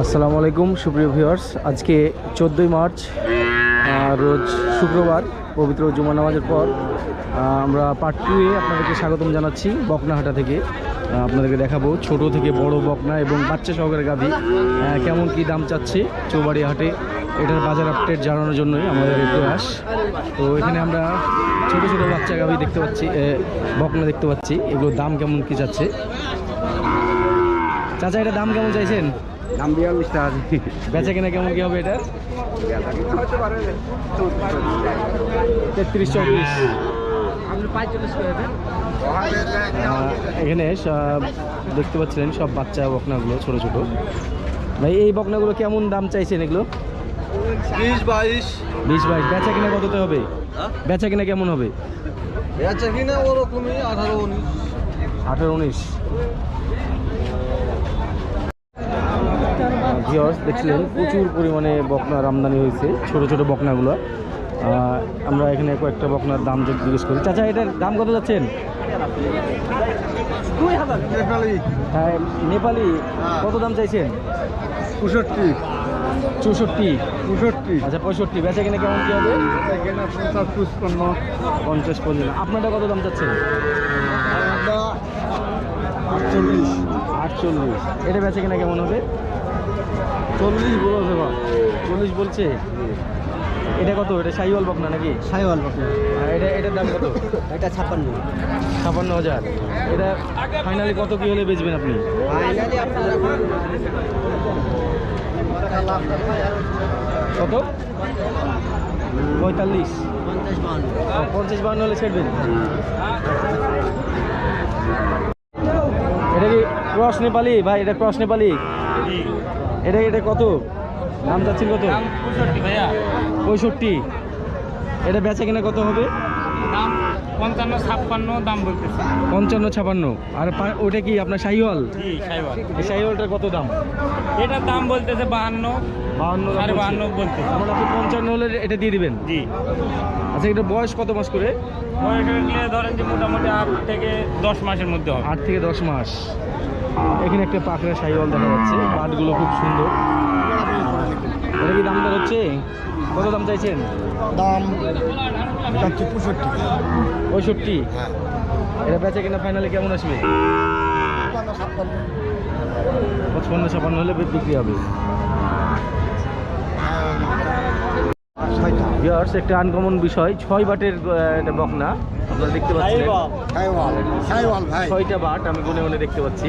আসসালামু আলাইকুম, সুপ্রিয় ভিউয়ার্স। আজকে চোদ্দোই মার্চ রোজ শুক্রবার, পবিত্র জুমা নামাজের পর আমরা পার্ট টুয়ে আপনাদেরকে স্বাগতম জানাচ্ছি বকনাহাটা থেকে। আপনাদেরকে দেখাবো ছোট থেকে বড় বকনা এবং বাচ্চা সহকারে গাভী। কেমন কি দাম চাচ্ছে চৌবাড়ি হাটে, এটার বাজার আপডেট জানানোর জন্যই আমাদের এই প্রয়াস। তো এখানে আমরা ছোট ছোট বাচ্চা গাভী দেখতে পাচ্ছি বকনা দেখতে পাচ্ছি। এগুলোর দাম কেমন কি চাচ্ছে? চাচা, এটা দাম কেমন চাইছেন? দাম বিয়াল্লিশ টাকা বেচা কেনা কেমন কি হবে এটা তেত্রিশ দেন এখানে সব দেখতে পাচ্ছিলেন সব বাচ্চা বকনাগুলো ছোট ছোট। ভাই এই বকনাগুলো কেমন দাম চাইছেন এগুলো? বিশ বাইশ। বিশ বাইশ। বেচা কিনা কততে হবে? হ্যাঁ? বেচা কিনা কেমন হবে? বেচা কিনা ওরকমই আঠারো উনিশ। আঠারো উনিশ। ভিওর্স দেখছিলেন প্রচুর পরিমাণে বকনার আমদানি হয়েছে ছোট ছোট বকনাগুলো। আমরা এখানে কয়েকটা বকনার দাম যদি জিজ্ঞেস করি। চাচা এটার দাম কত যাচ্ছেন? নেপালি। হ্যাঁ নেপালি। কত দাম চাইছেন? পঁয়ষট্টি। চৌষট্টি। পঁয়ষট্টি। আচ্ছা পঁয়ষট্টি। বেচা কিনা কেমন কি হবে? পঞ্চাশ পঞ্চাশ পঞ্চাশ। আপনারটা কত দাম চাচ্ছেন? আটচল্লিশ। আটচল্লিশ। এটা বেচা কিনা কেমন হবে? চল্লিশ বলেছে বা চল্লিশ বলছে? এটা কত? এটা সাইওয়াল বকনা নাকি? সাইওয়াল আর এটা এটার দাম কত? এটা ছাপ্পান্ন। ছাপান্ন হাজার। এটা ফাইনালি কত কি হলে বেচবেন আপনি? ফাইনালি কত? পঁয়তাল্লিশ। পঞ্চাশ বান্ন হলে ছেড়বেন? এটা কি ক্রস নেপালি? ভাই এটা ক্রস নেপালি? এটা এটা কত? দাম যাচ্ছিল কত? ভাইয়া। পঁয়ষট্টি। এটা বেচা কিনা কত হবে? দাম পঞ্চান্ন ছাপ্পান্ন দাম বলতেছে। পঞ্চান্ন ছাপান্ন আর ওটা কি আপনার শাহিওয়াল এই শাহিওয়ালটার কত দাম? এটার দাম বলতেছে বাহান্ন। বাহান্ন সাড়ে বাহান্ন বলতেছে। আমার আপনি পঞ্চান্ন হলে এটা দিয়ে দিবেন? জি। আচ্ছা এটা বয়স কত মাস করে? ধরেন যে মোটামুটি আট থেকে দশ মাসের মধ্যে হবে। আট থেকে দশ মাস। এখানে একটা পাখরা শাহিওয়াল দেখা যাচ্ছে। পাটগুলো খুব সুন্দর। এটা কি দাম দর হচ্ছে? কত দাম চাইছেন? দাম পঁয়ষট্টি। পঁয়ষট্টি? হ্যাঁ। এটা বেচা কিনা ফাইনালে কেমন আসবে? পঁচপান্ন ছাপান্ন হলে বিক্রি হবে। ইয়ার্স একটা আনকমন বিষয়। ছয় বাটের এটা বকনা। আপনারা দেখতে পাচ্ছেন। ছয়টা বাট আমি গুনে গুনে দেখতে পাচ্ছি।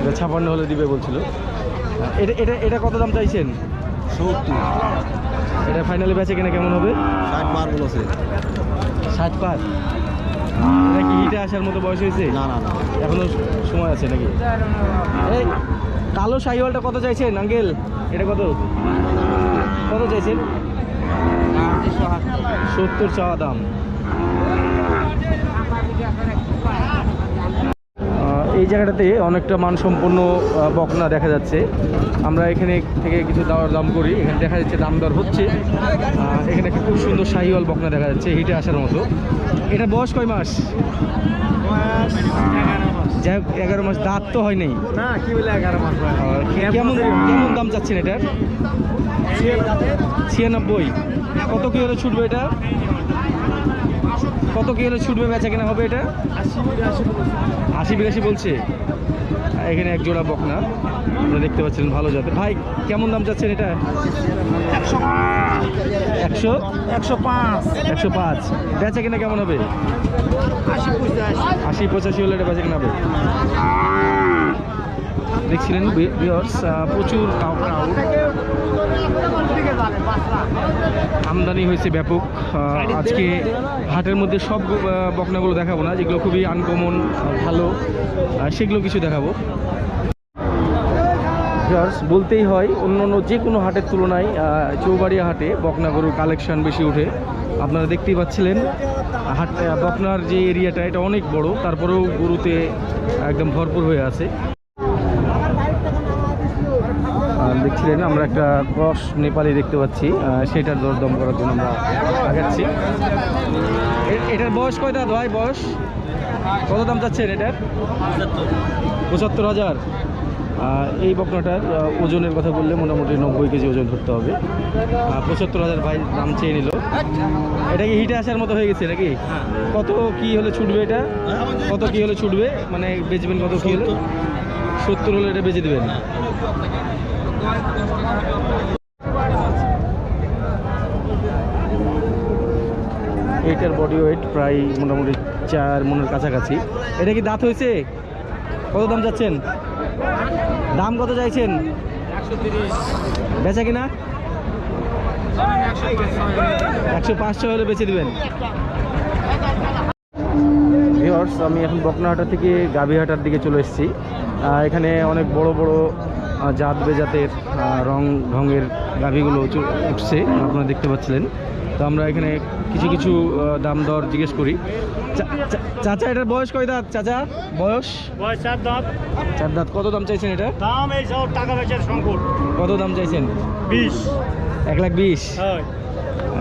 এটা ছাপান্ন হলে দিবে বলছিল। এটা এটা এটা কত দাম চাইছেন? সত্তর। এটা ফাইনালি বেচে কিনা কেমন হবে? ষাট বার বলেছে ষাট পাঁচ এটা কি হিটে আসার মতো বয়স হয়েছে? না না না। এখনও সময় আছে নাকি? এই কালো শাহিওয়ালটা কত চাইছেন আঙ্কেল? এটা কত? কত চাইছেন? সত্তর চাওয়া দাম। এই জায়গাটাতে অনেকটা মানসম্পন্ন বকনা দেখা যাচ্ছে। আমরা এখানে থেকে কিছু দাওয়ার দাম করি এখানে দেখা যাচ্ছে দাম দর হচ্ছে। এখানে একটা খুব সুন্দর শাহিওয়াল বকনা দেখা যাচ্ছে হিটে আসার মতো। এটা বয়স কয় মাস? যাই হোক এগারো মাস দাঁত তো হয় নাই। না কি বলে এগারো মাস কেমন কেমন দাম চাচ্ছেন এটার? ছিয়ানব্বই। কত কি হলে ছুটবে এটা? কত কি হলে ছুটবে বেচা কেনা হবে এটা? আশি বিরাশি বলছে। এখানে এক জোড়া বকনা। আপনারা দেখতে পাচ্ছেন ভালো জাতের। ভাই কেমন দাম চাচ্ছেন এটা? একশো? একশো পাঁচ। একশো পাঁচ। বেচা কিনা কেমন হবে? আশি পঁচাশি। হলে এটা বেচা কিনা হবে। দেখছিলেন প্রচুর কাউ ক্রাউড আমদানি হয়েছে ব্যাপক। আজকে হাটের মধ্যে সব বকনাগুলো দেখাবো না, যেগুলো খুবই আনকমন ভালো। সেগুলো কিছু দেখাবো। বলতেই হয় অন্য অন্য যে কোনো হাটের তুলনায় চৌবাড়িয়া হাটে বকনা গরুর কালেকশন বেশি ওঠে। আপনারা দেখতেই পাচ্ছিলেন, হাট বকনার যে এরিয়াটা এটা অনেক বড়, তারপরেও গরুতে একদম ভরপুর হয়ে আছে। দেখছিলেন আমরা একটা ক্রস নেপালি দেখতে পাচ্ছি সেটার দরদম করার জন্য আমরা আগাচ্ছি। এটার বয়স কয়টা ভাই, বয়স? কত দাম চাচ্ছেন এটার? পঁচাত্তর হাজার। এই বকনাটার ওজনের কথা বললে মোটামুটি নব্বই কেজি ওজন ধরতে হবে। পঁচাত্তর হাজার ভাই দাম চেয়ে নিল। এটা কি হিটে আসার মতো হয়ে গেছে নাকি? কত কি হলে ছুটবে এটা? কত কি হলে ছুটবে? মানে বেচবেন কত কি হলে? সত্তর হলে এটা বেচে দেবেন। এইটার বডি ওয়েট প্রায় মোটামুটি চার মনের কাছাকাছি। এটা কি দাঁত হয়েছে? কত দাম যাচ্ছেন দাম কত চাইছেন? বেচা কিনা? একশো পাঁচশো হলে বেচে দেবেন। আমি এখন বকনাহাটা থেকে গাভীহাটার দিকে চলে এসেছি। এখানে অনেক বড় বড় জাত বেজাতের রং ঢঙের গাভীগুলো উঠছে আপনারা দেখতে পাচ্ছিলেন। তো আমরা এখানে কিছু কিছু দাম দর জিজ্ঞেস করি। চাচা এটার বয়স কয় দাঁত? চাচা বয়স? বয়স চার দাঁত। চার দাঁত। কত দাম চাইছেন এটা? দাম এই সব টাকা সংকট। কত দাম চাইছেন? বিশ। এক লাখ বিশ?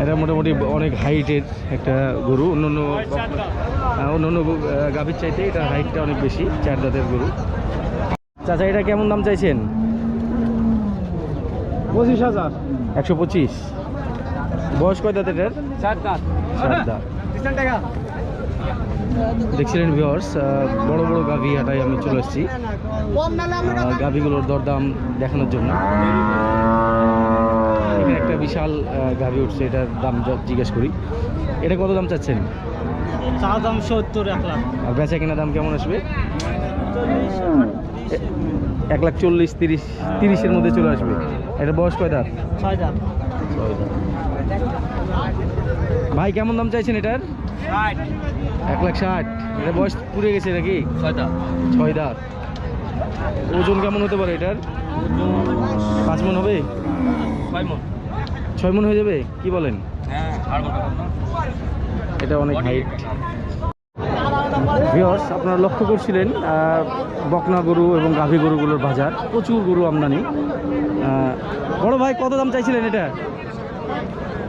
এটা মোটামুটি অনেক হাইটের একটা গরু। অন্য অন্য অন্য অন্য গাভীর চাইতে এটা হাইটটা অনেক বেশি চার দাঁতের গরু। চাচা এটা কেমন দাম চাইছেন? পঁচিশ হাজার। একশো পঁচিশ। বয়স কয় দাঁত এটার চার দাঁত। চার দাঁত। দেখছিলেন ভিওর্স বড় বড় গাভী হাটায় আমি চলে এসেছি। আহ, গাভীগুলোর দরদাম দেখানোর জন্য। এখানে একটা বিশাল গাভী উঠছে এটার দাম জিজ্ঞেস করি। এটা কত দাম চাচ্ছেন? চা দাম সত্তর এক লাখ। আর বেচা কেনা দাম কেমন আসবে? এক লাখ চল্লিশ তিরিশ তিরিশের মধ্যে চলে আসবে। এটা বয়স কয় দাঁত ছয় দাঁত ভাই কেমন দাম চাইছেন এটার? এক লাখ ষাট। এটা বয়স পুড়ে গেছে নাকি? ছয় দাঁত ছয় দাঁত ওজন কেমন হতে পারে এটার? পাঁচ মন হবে? ছয় মন। হয়ে যাবে? কি বলেন? হ্যাঁ এটা অনেক হাইট ভিওর্স আপনারা লক্ষ্য করছিলেন বকনা গরু এবং গাভী গরুগুলোর বাজার। প্রচুর গরু আমদানি। বড় ভাই কত দাম চাইছিলেন এটা?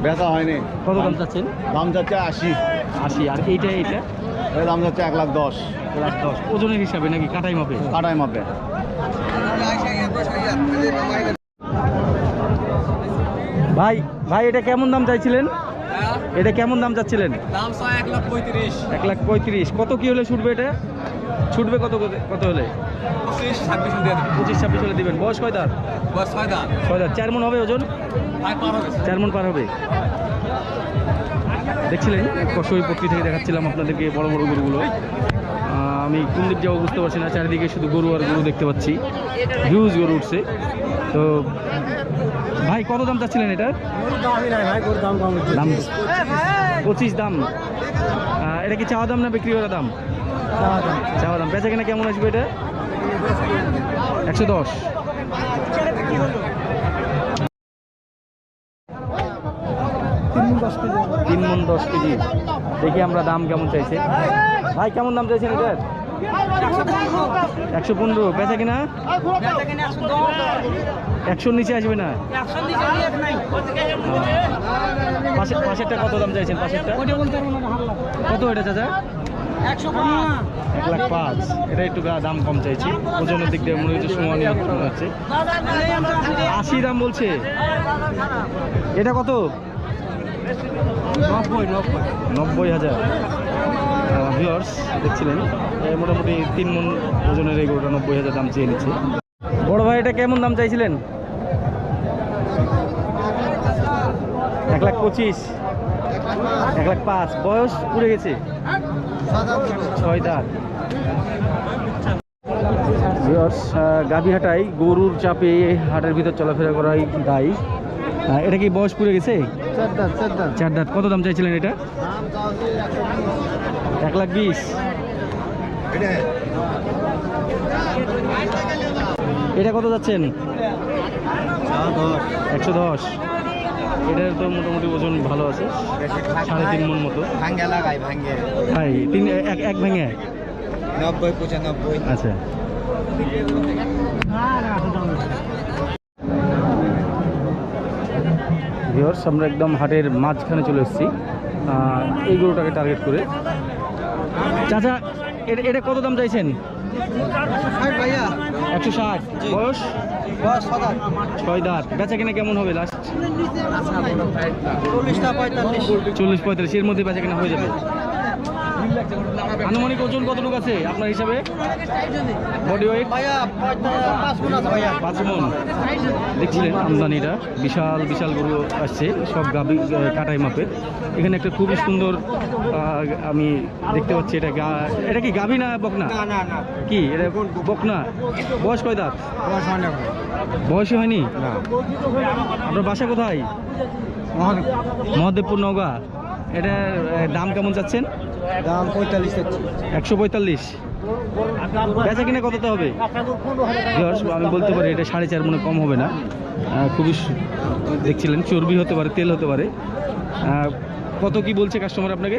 বেচা হয়নি। কত দাম চাচ্ছেন? দাম যাচ্ছে আশি। আশি আর এইটা এইটা? দাম যাচ্ছে এক লাখ দশ। এক লাখ দশ। ওজনের হিসাবে নাকি কাটাই মাপে? কাটাই মাপে। ভাই ভাই এটা কেমন দাম চাইছিলেন? এটা কেমন দাম চাচ্ছিলেন? দাম ছয় এক লাখ পঁয়ত্রিশ। এক লাখ পঁয়ত্রিশ। কত কি হলে ছুটবে এটা? ছুটবে কত কত হলে? পঁচিশ ছাব্বিশ পঁচিশ ছাব্বিশ হলে দিবেন। বয়স কয় দাঁত বয়স ছয় দাঁত। ছয় দাঁত। চার মন হবে ওজন? আয় পার হবে। চার মন পার হবে। দেখছিলেন? কসই পক্ষী থেকে দেখাচ্ছিলাম আপনাদেরকে বড় বড় গরুগুলো। আমি কোন দিক যাব বুঝতে পারছি না। চারিদিকে শুধু গরু আর গরু দেখতে পাচ্ছি। হিউজ গরু উঠছে। তো ভাই কত দাম চাচ্ছিলেন এটা দাম পঁচিশ দাম। এটা কি চাওয়া দাম না বিক্রি করা দাম। চাওয়া দাম। বেচা কেনা কেমন আসবে এটা? একশো দশ। তিন মন দশ কেজি। দেখি আমরা দাম কেমন চাইছে। ভাই কেমন দাম চাইছেন এটার? একশো পনেরো বেচা কিনা? একশোর নিচে আসবে না? পাশে পাশেরটা কত দাম চাইছেন? পাশেরটা? কত এটা চাচা? এক লাখ পাঁচ। এটা একটু দাম কম চাইছি। ওজনের দিক দিয়ে মনে হচ্ছে মনে হচ্ছে। আশি দাম বলছে। এটা কত? নব্বই নব্বই। নব্বই হাজার। ভিওর্স দেখছিলেন। মোটামুটি তিন মন ওজনের এই গরুটা নব্বই হাজার দাম চেয়ে নিচ্ছে। বড় ভাই, এটা কেমন দাম চাইছিলেন? এক লাখ পঁচিশ। এক লাখ পাঁচ। বয়স পুড়ে গেছে। ছয় দাঁত। ভিওর্স গাভীহাটায় গরুর চাপে হাটের ভিতর চলাফেরা করাই দায়ী। এটা কি বয়স পুড়ে গেছে? চার দাঁত কত দাম চাইছিলেন এটা? এক লাখ বিশ। এটা কত যাচ্ছেন? একশো দশ। এটার তো মোটামুটি ওজন ভালো আছে। সাড়ে তিন মন মতো। ভাই তিন এক এক ভেঙে। নব্বই পঁচানব্বই। আচ্ছা। ভিওর্স আমরা একদম হাটের মাঝখানে চলে এসেছি। এই গরুটাকে টার্গেট করে। চাচা এটা এটা কত দাম চাইছেন? ভাইয়া একশো ষাট। বয়স? ছয় দাঁত। বেচা কিনা কেমন হবে লাস্ট চল্লিশটা পঁয়তাল্লিশ। চল্লিশ পঁয়তাল্লিশ এর মধ্যে বেচা কিনা হয়ে যাবে? আনুমানিক ওজন কতটুকু আছে আপনার হিসাবে? বডি ওয়েট পাঁচ মন। দেখছিলেন আমদানিটা বিশাল বিশাল গরু আসছে। সব গাবি কাটাই মাপের। এখানে একটা খুবই সুন্দর আমি দেখতে পাচ্ছি এটা গা- এটা কি গাবি না বকনা? কি? এটা বকনা? বয়স কয় দাঁত? বয়সই হয়নি? আপনার বাসা কোথায়? মহাদেবপুর নওগাঁ? এটার দাম কেমন চাচ্ছেন? দাম পঁয়তাল্লিশ একশো পঁয়তাল্লিশ। বেচা কিনে কততে হবে? আমি বলতে পারি এটা সাড়ে চার মনে কম হবে না। খুবই দেখছিলেন চর্বি হতে পারে তেল হতে পারে। কত কি বলছে কাস্টমার আপনাকে?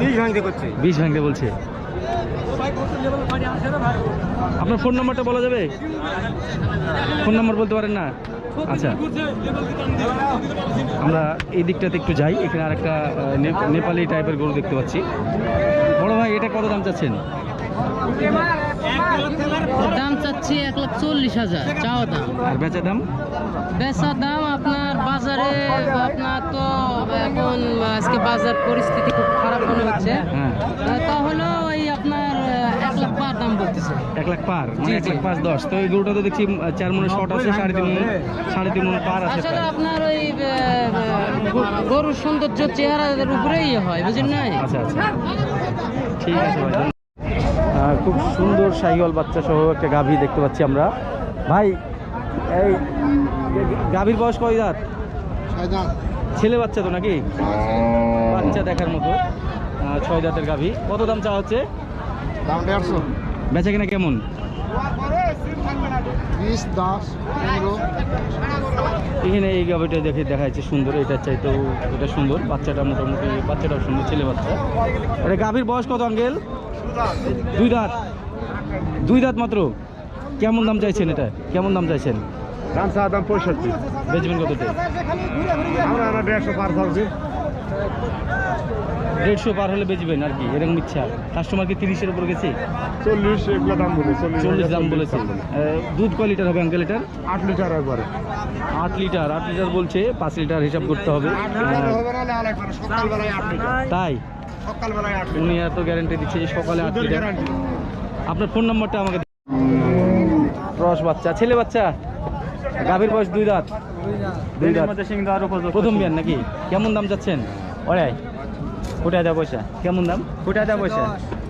বিশ ভাঙতে করছে। বিষ ভাঙতে বলছে। আপনার ফোন নাম্বারটা বলা যাবে? ফোন নাম্বার বলতে পারেন না? আচ্ছা। আমরা এই দিকটাতে একটু যাই এখানে আরেকটা নেপালি টাইপের গরু দেখতে পাচ্ছি। বড় ভাই এটা কত দাম চাচ্ছেন? দাম চাচ্ছি এক লাখ চল্লিশ হাজার চাওয়া দাম। আর বেচা দাম? বেচা দাম আপনার বাজারে আপনার তো এখন আজকে বাজার পরিস্থিতি খুব খারাপ মনে হচ্ছে। হ্যাঁ। তাহলে ওই আপনার আহ, এক লাখ পার দাম বলতেছে। এক লাখ পার মানে এক লাখ পাঁচ দশ। তো এই গরুটা তো দেখছি আহ, চার মনে শর্ট আছে সাড়ে তিন মন সাড়ে তিন মন পার আছে আসলে আপনার ওই গরুর সৌন্দর্য চেহারার উপরেই হয় বুঝলেন না আচ্ছা আচ্ছা। ঠিক আছে ভাই। খুব সুন্দর শাহিওয়াল বাচ্চা সহ একটা গাভী দেখতে পাচ্ছি আমরা। ভাই এই গাভীর বয়স কয় দাঁত? ছেলে বাচ্চা তো নাকি? বাচ্চা দেখার মতো। ছয় দাঁতের গাভী। কত দাম চাওয়া হচ্ছে? দাম দেড়শো। বেচা কিনা কেমন? বিশ দশ পনেরো। এখানে এই গাভিটা দেখে দেখা যাচ্ছে সুন্দর চাইতেও এটা সুন্দর বাচ্চাটা মোটামুটি বাচ্চাটাও সুন্দর ছেলে বাচ্চা। এটা গাভীর বয়স কত আঙ্কেল? দুই দাঁত। দুই দাঁত মাত্র? কেমন দাম চাইছেন এটা? কেমন দাম চাইছেন? দাম চা দাম পঁয়ষট্টি। বেচবেন আমরা দেড়শো পার থাকছি দেড়শো পার হলে বেচবেন আর কি এরকম ইচ্ছা। কাস্টমার কি তিরিশের উপর গেছে। চল্লিশ এগুলো দাম বলে চল্লিশ দাম বলেছে। দুধ কয় লিটার হবে আঙ্কেল লিটার আট লিটার একবারে। আট লিটার আট লিটার বলছে পাঁচ লিটার হিসাব করতে হবে। তাই? উনি এত গ্যারেন্টি দিচ্ছে যে সকালে আট লিটার। আপনার ফোন নাম্বারটা আমাকে রস বাচ্চা ছেলে বাচ্চা? গাভীর বয়স দুই দাঁত? দুই দাঁত। প্রথম বিয়ান নাকি? কেমন দাম যাচ্ছেন? ওরে কোথায় দেওয়া পয়সা। কেমন দাম? ফুটা দেওয়া পয়সা।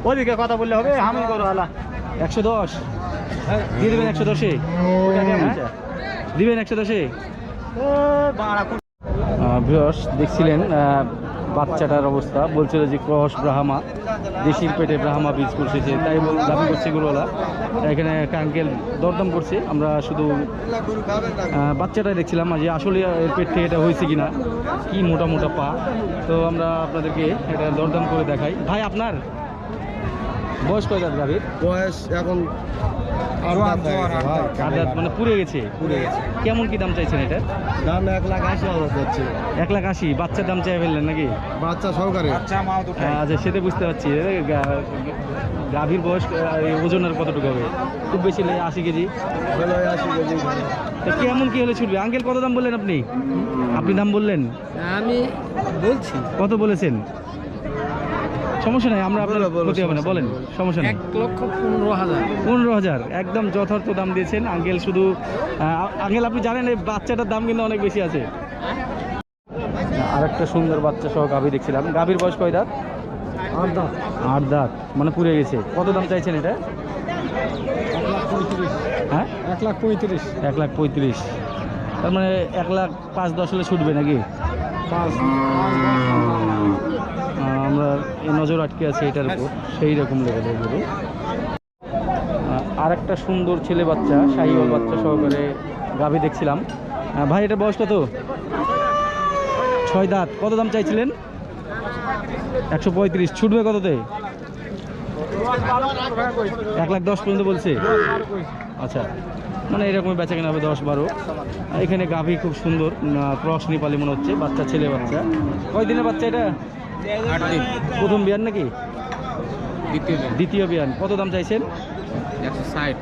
ওদিকে কথা বললে হবে আমি করো আলা। একশো দশ। দিয়ে দেবেন একশো দশে? দিবেন একশো দশে। ভিউয়ার্স দেখছিলেন বাচ্চাটার অবস্থা। বলছিল যে ক্রস ব্রাহ্মা, দেশির পেটে ব্রাহ্মা বীজ করছে তাই বল- দাবি করছে এগুলোলা। এখানে কাঙ্কেল দরদাম করছে। আমরা শুধু বাচ্চাটাই দেখছিলাম যে আসলে এর পেট থেকে এটা হয়েছে কিনা। কি মোটা মোটা পা। তো আমরা আপনাদেরকে এটা দরদাম করে দেখাই। ভাই, আপনার? বয়স কয় দাঁত গাভীর? বয়স এখন আট দাঁত হয়ে গেছে ভাই। আট দাঁত মানে পুড়ে গেছে? পুড়ে গেছে। কেমন কি দাম চাইছেন এটা? দাম এক লাখ আশি হাজার যাচ্ছে। এক লাখ আশি। বাচ্চার দাম চাই ফেললেন নাকি? বাচ্চা সহকারে আচ্ছা সেটা বুঝতে পারছি। গাভীর বয়স ওজন আর কতটুকু হবে? খুব বেশি নেই আশি কেজি? আশি কেজি তা কেমন কি হলে ছুটবে? আঙ্কেল কত দাম বললেন আপনি? আপনি দাম বললেন? আমি বলছি। কত বলেছেন? সমস্যা নাই আমরা আপনার ক্ষতি হবে না বলেন সমস্যা নেই। এক লক্ষ পনেরো হাজার। পনেরো হাজার একদম যথার্থ দাম দিয়েছেন। আঙ্কেল শুধু আহ, আঙ্কেল আপনি জানেন এই বাচ্চাটার দাম কিন্তু অনেক বেশি আছে। আর একটা সুন্দর বাচ্চা সহ গাভী দেখছিলাম। গাভীর বয়স কয় দাঁত? আট দাঁত। আট দাঁত মানে পুড়ে গেছে। কত দাম চাইছেন এটা? এক লাখ পঁয়ত্রিশ। হ্যাঁ? এক লাখ পঁয়ত্রিশ। এক লাখ পঁয়ত্রিশ। তার মানে এক লাখ পাঁচ দশ হলে ছুটবে নাকি? পাঁচ আমরা নজর আটকে আছি এটার উপর, সেই রকম লেভেলের গরু। আর একটা সুন্দর ছেলে বাচ্চা, শাহিওয়াল বাচ্চা সহকারে গাভী দেখছিলাম। ভাই, এটা বয়স কত? ছয় দাঁত। কত দাম চাইছিলেন? একশো পঁয়ত্রিশ। ছুটবে কততে? এক লাখ দশ পর্যন্ত বলছে? আচ্ছা। মানে এরকম বেচা কেনা হবে দশ বারো। এখানে গাভী খুব সুন্দর ক্রস নেপালি মনে হচ্ছে, বাচ্চা, ছেলে বাচ্চা। কয় দিনের বাচ্চা এটা? আট দিন। প্রথম বিয়ান নাকি? দ্বিতীয় দ্বিতীয় বিয়ান। কত দাম চাইছেন? একশো ষাট।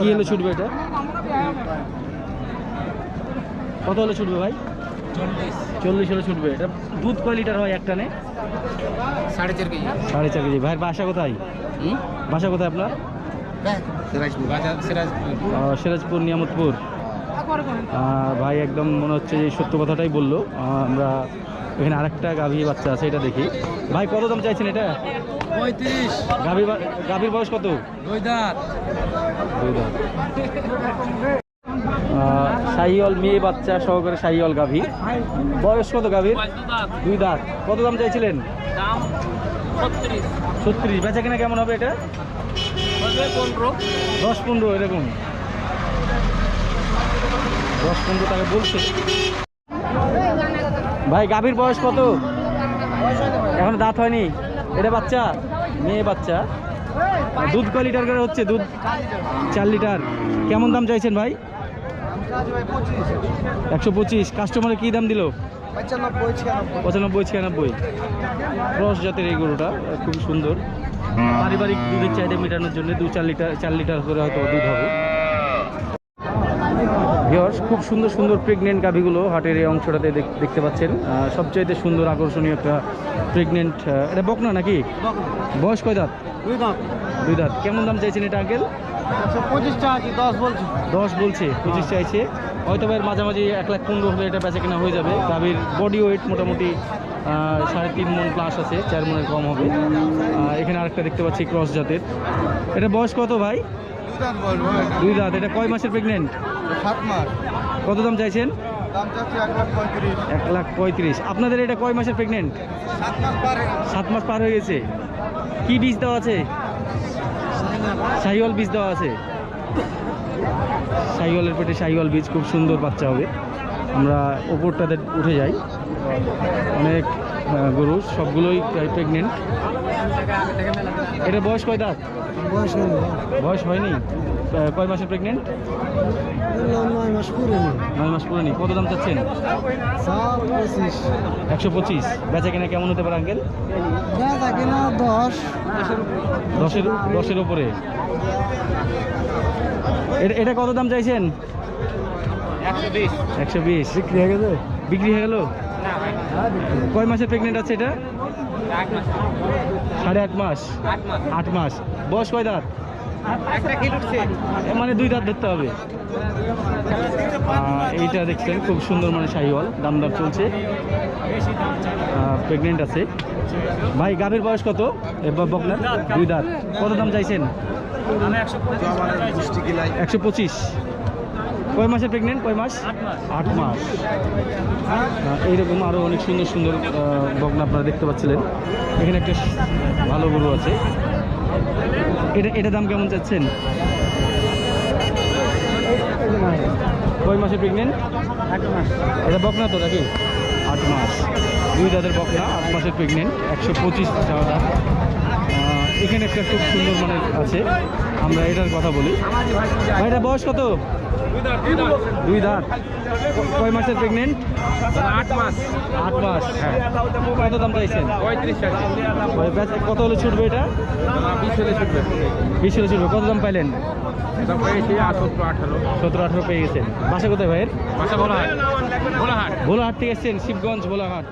কি হলে ছুটবে এটা? কত হলে ছুটবে ভাই? চল্লিশ। হলে ছুটবে। এটা দুধ কয় লিটার হয় একটা নে সাড়ে চার কেজি। সাড়ে চার কেজি। ভাইয়ের বাসা কোথায়? বাসা কোথায় আপনার? সিরাজপুর। বাজার সিরাজপুর। নিয়ামতপুর। ভাই একদম মনে হচ্ছে যে সত্য কথাটাই বলল। আমরা এখানে আরেকটা গাভী বাচ্চা আছে এটা দেখি। ভাই কত দাম চাইছেন এটা? পঁয়ত্রিশ। গাভী বা- গাভীর বয়স কত? দুই দাঁত। দুই দাঁত। সাইয়ল মেয়ে বাচ্চা সহকারে সাইয়ল গাভী। বয়স কত গাভীর? দুই দাঁত। কত দাম চাইছিলেন? ছত্রিশ। বেচা কিনা কেমন হবে এটা? পনেরো। দশ পনেরো এরকম। দশ পনেরো টাকা বলছে। ভাই গাভীর বয়স কত? এখন দাঁত হয়নি? এটা বাচ্চা? মেয়ে বাচ্চা। দুধ কয় লিটার করে হচ্ছে? দুধ চার লিটার। কেমন দাম চাইছেন ভাই? একশো পঁচিশ। কাস্টমারে কী দাম দিল? পঁচানব্বই ছিয়ানব্বই। ক্রস জাতের এই গরুটা খুব সুন্দর। পারিবারিক দুধের চাহিদা মেটানোর জন্য দু চার লিটার চার লিটার করে হয়তো দুধ হবে। ভিওর্স খুব সুন্দর সুন্দর প্রেগনেন্ট গাভিগুলো হাটের এই অংশটাতে দেখতে পাচ্ছেন। সবচাইতে সুন্দর আকর্ষণীয় একটা প্রেগনেন্ট এটা বকনা নাকি? বয়স কয় দাঁত? দুই দাঁত। কেমন দাম চাইছেন এটা আঙ্কেল? দশ বলছি। পঁচিশ চাইছে। হয়তো এর মাঝামাঝি এক লাখ পনেরো হলে এটা বেচা কেনা হয়ে যাবে। গাভীর বডি ওয়েট মোটামুটি সাড়ে তিন মন প্লাস আছে চার মনের কম হবে। এখানে আরেকটা দেখতে পাচ্ছি ক্রস জাতের। এটা বয়স কত ভাই? দাঁত বলব দুই দাঁত এটা কয় মাসের প্রেগনেন্ট সাত মাস। কত দাম চাইছেন? দাম চাচ্ছি এক লাখ পঁয়ত্রিশ। এক লাখ পঁয়ত্রিশ। আপনাদের এটা কয় মাসের প্রেগনেন্ট সাত মাস পারে সাত মাস পার হয়ে গেছে। কি বীজ দেওয়া আছে? শাহিওয়াল বীজ দেওয়া আছে। শাহিওয়ালের পেটে শাহিওয়াল বীজ খুব সুন্দর বাচ্চা হবে। আমরা ওপরটাতে উঠে যাই। অনেক গরু সবগুলোই প্রেগনেন্ট এটা বয়স কয় দাঁত? বয়স বয়স হয়নি। কয় মাসের প্রেগনেন্ট নয় মাস নয় মাস পুরোনি। কত দাম চাচ্ছেন? একশো পঁচিশ। বেচা কিনা কেমন হতে পারে আঙ্কেল দাদা কিনা দশ। দশের দশের উপরে। এটা এটা কত দাম চাইছেন? একশো বিশ। একশো বিশ। বিক্রি হয়ে গেছে? বিক্রি হয়ে গেল? কয় মাসের প্রেগনেন্ট আছে এটা? সাড়ে আট মাস? আট মাস। বয়স কয় দাঁত? মানে দুই দাঁত ধরতে হবে। এইটা দেখছেন খুব সুন্দর মানে শাহিওয়াল। দাম দাম চলছে প্রেগনেন্ট আছে। ভাই গাভীর বয়স কত? বকনার দুই দাঁত। কত দাম চাইছেন? একশো পঁচিশ। কয় মাসের প্রেগনেন্ট কয় মাস? আট মাস। এইরকম আরও অনেক সুন্দর সুন্দর বকনা আপনারা দেখতে পাচ্ছিলেন। এখানে একটা ভালো গরু আছে। এটা এটা দাম কেমন চাচ্ছেন? কয় মাসে প্রেগনেন্ট এটা বকনা তো নাকি? আট মাস। দুই দাদের বকনা আট মাসের প্রেগনেন্ট একশো পঁচিশ টাকা দাম। এখানে একটা খুব সুন্দর মানের আছে। আমরা এটার কথা বলি। ভাই এটা বয়স কত? দুই দাঁত। কয় মাসের প্রেগনেন্ট আট মাস। আট মাস হ্যাঁ। কত দাম চাইছেন? পঁয়ত্রিশ কত হলে ছুটবে এটা? বিশ হলে ছুটবে। বিশ হলে ছুটবে। কত দাম পাইলেন? সতেরো আঠেরো পেয়ে গেছেন। বাসা কোথায় ভাইয়ের? বাসা ভোলাহাট। ভোলাহাট। ভোলাহাট থেকে এসছেন শিবগঞ্জ ভোলাহাট।